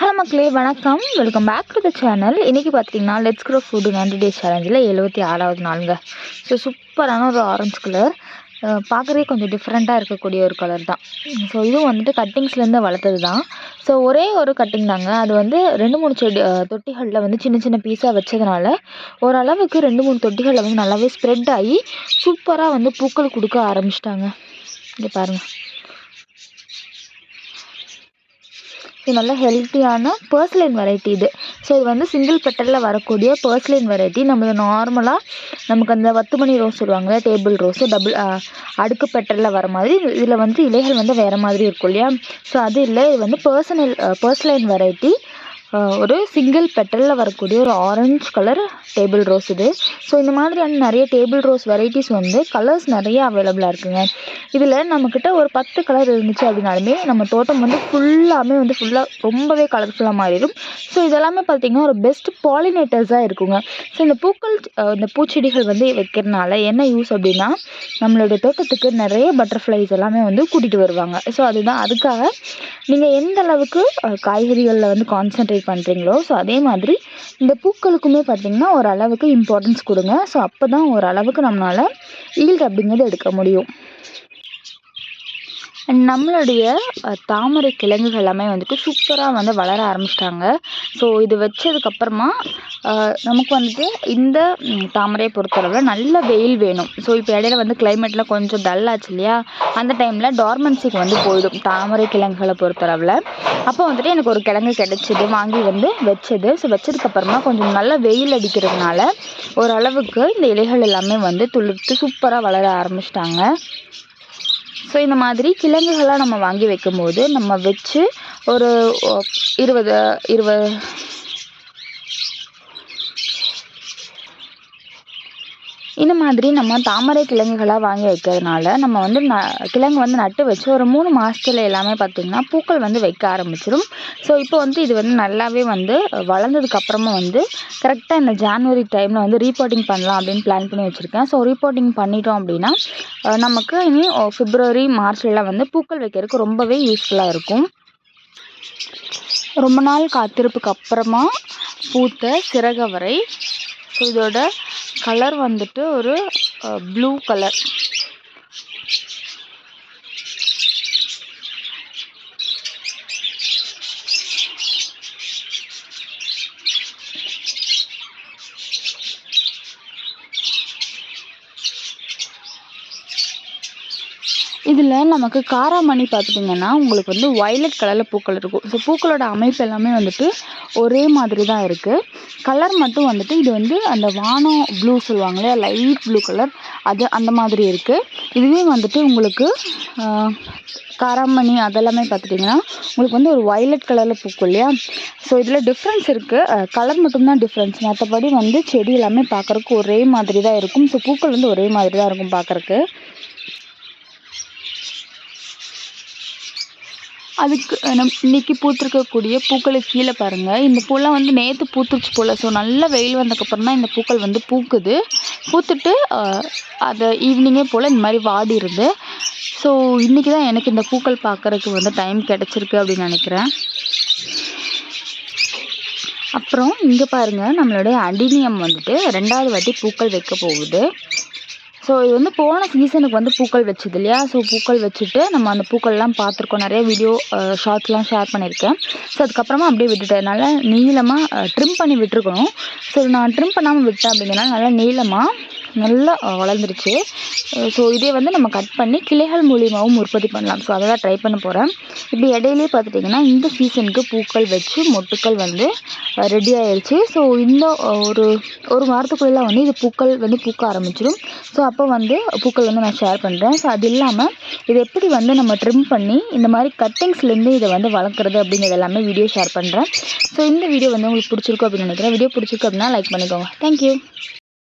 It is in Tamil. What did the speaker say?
ஹலோ மக்களே வணக்கம். Welcome back to the channel இன்றைக்கி பார்த்தீங்கன்னா let's grow food ninety days சேலஞ்சில் எழுபத்தி ஆறாவது நாளுங்க. ஸோ சூப்பரான ஒரு ஆரஞ்சு கலர் பார்க்குறதே கொஞ்சம் டிஃப்ரெண்ட்டாக இருக்கக்கூடிய ஒரு கலர் தான். ஸோ இதுவும் வந்துட்டு கட்டிங்ஸ்லேருந்து வளர்த்தது தான். ஸோ ஒரே ஒரு கட்டிங் தாங்க. அது வந்து ரெண்டு மூணு செடி தொட்டிகளில் வந்து சின்ன சின்ன பீஸாக வச்சதுனால ஓரளவுக்கு ரெண்டு மூணு தொட்டிகளில் வந்து நல்லாவே ஸ்ப்ரெட் ஆகி சூப்பராக வந்து பூக்கள் கொடுக்க ஆரம்பிச்சிட்டாங்க. இங்கே பாருங்கள் இது நல்ல ஹெல்த்தியான பர்ஸ்லைன் வெரைட்டி இது. ஸோ இது வந்து சிங்கிள் பெட்டலில் வரக்கூடிய பர்ஸ்லைன் வெரைட்டி நம்ம நார்மலாக நமக்கு அந்த வத்துமணி ரோஸ் சொல்லுவாங்கள்ல டேபிள் ரோஸு டபுள் அடுக்கு பெட்டலில் வர மாதிரி. இதில் வந்து இலைகள் வந்து வேறு மாதிரி இருக்கும் இல்லையா? ஸோ அது இல்லை. இது வந்து பர்சனல் பர்ஸ்லைன் வெரைட்டி ஒரு சிங்கிள் பெட்டலில் வரக்கூடிய ஒரு ஆரஞ்ச் கலர் டேபிள் ரோஸ் இது. ஸோ இந்த மாதிரியான நிறைய டேபிள் ரோஸ் வெரைட்டிஸ் வந்து கலர்ஸ் நிறைய அவைலபிளாக இருக்குங்க. இதில் நம்மக்கிட்ட ஒரு பத்து கலர் இருந்துச்சு அப்படின்னாலுமே நம்ம தோட்டம் வந்து ஃபுல்லாமே வந்து ஃபுல்லாக ரொம்பவே கலர்ஃபுல்லாக மாறிடும். ஸோ இதெல்லாமே பார்த்திங்கன்னா ஒரு பெஸ்ட் பாலினேட்டர்ஸாக இருக்குங்க. ஸோ இந்த பூக்கள் இந்த பூச்செடிகள் வந்து வைக்கிறதுனால என்ன யூஸ் அப்படின்னா நம்மளோட தோட்டத்துக்கு நிறைய பட்டர்ஃப்ளைஸ் எல்லாமே வந்து கூட்டிகிட்டு வருவாங்க. ஸோ அதுதான். அதுக்காக நீங்கள் எந்த அளவுக்கு காய்கறிகளில் வந்து கான்சென்ட்ரேட் பண்ணுறீங்களோ ஸோ அதே மாதிரி இந்த பூக்களுக்குமே பார்த்திங்கன்னா ஒரு அளவுக்கு இம்பார்ட்டன்ஸ் கொடுங்க. ஸோ அப்போ தான் ஓரளவுக்கு நம்மளால் ஈல்டு அப்படிங்கிறது எடுக்க முடியும். நம்மளுடைய தாமரை கிழங்குகள் எல்லாமே வந்துட்டு சூப்பராக வந்து வளர ஆரம்பிச்சிட்டாங்க. ஸோ இது வச்சதுக்கப்புறமா நமக்கு வந்துட்டு இந்த தாமரையை பொறுத்தளவில் நல்ல வெயில் வேணும். ஸோ இப்போ இடையில வந்து கிளைமேட்டில் கொஞ்சம் டல் ஆச்சு இல்லையா? அந்த டைமில் டார்மன்சிக்கு வந்து போயிடும் தாமரை கிழங்குகளை பொறுத்தளவில். அப்போ வந்துட்டு எனக்கு ஒரு கிழங்கு கிடச்சிது வாங்கி வந்து வச்சது. ஸோ வச்சதுக்கப்புறமா கொஞ்சம் நல்லா வெயில் அடிக்கிறதுனால ஓரளவுக்கு இந்த இலைகள் எல்லாமே வந்து துளிர்த்து சூப்பராக வளர ஆரம்பிச்சிட்டாங்க. ஸோ இந்த மாதிரி கிழங்குகளாக நம்ம வாங்கி வைக்கும்போது நம்ம வச்சு ஒரு இருபது இருபது இந்த மாதிரி நம்ம தாமரை கிழங்குகளாக வாங்கி வைக்கிறதுனால நம்ம வந்து ந கிழங்கு வந்து நட்டு வச்சு ஒரு மூணு மாதத்துல எல்லாமே பார்த்திங்கன்னா பூக்கள் வந்து வைக்க ஆரம்பிச்சிடும் ஸோ இப்போ வந்து இது வந்து நல்லாவே வந்து வளர்ந்ததுக்கப்புறமா வந்து கரெக்டாக இந்த ஜான்வரி டைமில் வந்து ரீபோர்ட்டிங் பண்ணலாம் அப்படின்னு பிளான் பண்ணி வச்சுருக்கேன். ஸோ ரீபோர்ட்டிங் பண்ணிட்டோம் அப்படின்னா நமக்கு இனி ஃபிப்ரவரி மார்ச்லலாம் வந்து பூக்கள் வைக்கிறதுக்கு ரொம்பவே யூஸ்ஃபுல்லாக இருக்கும். ரொம்ப நாள் காத்திருப்புக்கு அப்புறமா பூத்த சிறகவரை ஸோ இதோட கலர் வந்துட்டு ஒரு ப்ளூ கலர் இதில் நமக்கு காராமணி பார்த்துட்டிங்கன்னா உங்களுக்கு வந்து வயலட் கலரில் பூக்கள் இருக்கும். ஸோ பூக்களோட அமைப்பு எல்லாமே வந்துட்டு ஒரே மாதிரி தான் இருக்குது கலர் மட்டும் வந்துட்டு இது வந்து அந்த வானம் ப்ளூ சொல்லுவாங்க இல்லையா? லைட் ப்ளூ கலர் அது அந்த மாதிரி இருக்குது இதுவே வந்துட்டு உங்களுக்கு காராமணி அதெல்லாமே பார்த்துட்டிங்கன்னா உங்களுக்கு வந்து ஒரு வயலட் கலரில் பூக்கும் இல்லையா? ஸோ இதில் டிஃப்ரென்ஸ் இருக்குது கலர் மட்டும்தான் டிஃப்ரென்ஸ் மற்றபடி வந்து செடி எல்லாமே பார்க்குறக்கு ஒரே மாதிரி தான் இருக்கும். ஸோ பூக்கள் வந்து ஒரே மாதிரி தான் இருக்கும் பார்க்குறக்கு அதுக்கு நம் இன்றைக்கி பூத்திருக்கக்கூடிய பூக்களை கீழே பாருங்கள் இந்த பூலாம் வந்து நேற்று பூத்துருச்சு போல். ஸோ நல்ல வெயில் வந்ததுக்கப்புறம் தான் இந்த பூக்கள் வந்து பூக்குது. பூத்துட்டு அதை ஈவினிங்கே போல் இந்த மாதிரி வாடிடுது ஸோ இன்றைக்கி தான் எனக்கு இந்த பூக்கள் பார்க்குறதுக்கு வந்து டைம் கிடச்சிருக்கு அப்படின்னு நினைக்கிறேன். அப்புறம் இங்கே பாருங்கள் நம்மளுடைய அடினியம் வந்துட்டு ரெண்டாவது வாட்டி பூக்கள் வைக்க போகுது. ஸோ இது வந்து போன சீசனுக்கு வந்து பூக்கள் வச்சது இல்லையா? ஸோ பூக்கள் வச்சுட்டு நம்ம அந்த பூக்கள்லாம் பார்த்துருக்கோம். நிறைய வீடியோ ஷார்ட்ஸ்லாம் ஷேர் பண்ணியிருக்கேன். ஸோ அதுக்கப்புறமா அப்படியே விட்டுட்டேன். நல்லா நீளமாக ட்ரிம் பண்ணி விட்டுருக்கணும். ஸோ நான் ட்ரிம் பண்ணாமல் விட்டேன் அப்படிங்கிறனால நல்லா நீளமாக நல்லா வளர்ந்துருச்சு. ஸோ இதே வந்து நம்ம கட் பண்ணி கிளைகள் மூலியமாகவும் உற்பத்தி பண்ணலாம். ஸோ அதை தான் ட்ரை பண்ண போகிறேன் இப்படி இடையிலே பார்த்துட்டிங்கன்னா இந்த சீசனுக்கு பூக்கள் வச்சு மொட்டுக்கள் வந்து ரெடி ஆயிடுச்சு ஸோ இந்த ஒரு ஒரு வாரத்துக்குள்ளே வந்து இது பூக்கள் வந்து பூக்க ஆரம்பிச்சிடும் ஸோ அப்போ வந்து பூக்கள் வந்து நான் ஷேர் பண்ணுறேன் ஸோ அது இல்லாமல் இது எப்படி வந்து நம்ம ட்ரிம் பண்ணி இந்த மாதிரி கட்டிங்ஸ்லேருந்து இதை வந்து வளர்க்குறது அப்படிங்கிறது எல்லாமே வீடியோ ஷேர் பண்ணுறேன் ஸோ இந்த வீடியோ வந்து உங்களுக்கு பிடிச்சிருக்கும் அப்படின்னு நினைக்கிறேன். வீடியோ பிடிச்சிருக்கு அப்படின்னா லைக் பண்ணிக்கோங்க. தேங்க்யூ